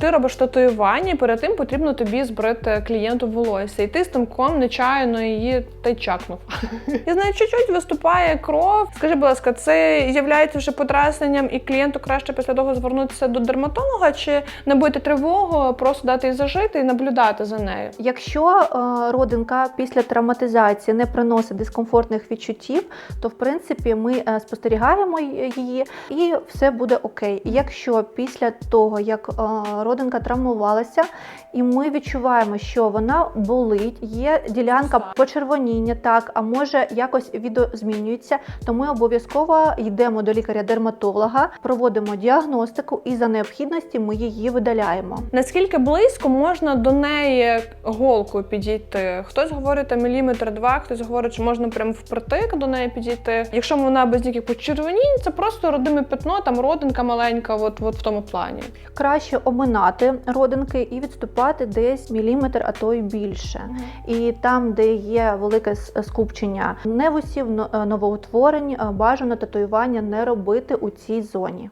Ти робиш татуювання, і перед тим потрібно тобі збрити клієнту волосся. І ти з тимком нечаянно її та й чакнув. І з неї чуть-чуть виступає кров. Скажи, будь ласка, це являється вже подразненням, і клієнту краще після того звернутися до дерматолога, чи не бути тривогу, просто дати їй зажити і наблюдати за нею. Якщо е, родинка після травматизації не приносить дискомфортних відчуттів, то в принципі ми е, спостерігаємо її і все буде окей. Якщо після того, як е, родинка травмувалася, і ми відчуваємо, що вона болить, є ділянка почервоніння, так, а може якось відозмінюється, то ми обов'язково йдемо до лікаря-дерматолога, проводимо діагностику і за необхідності ми її видаляємо. Наскільки близько можна до неї голкою підійти? Хтось говорить там міліметр два, хтось говорить, що можна прям впритик до неї підійти. Якщо вона без ніяких почервонінь, це просто родиме пятно, там родинка маленька, от, от в тому плані. Краще оминати родинки і відступати десь міліметр, а то й більше. І там, де є велике скупчення невусів, но- новоутворень, е, бажано татуювання не робити у цій зоні.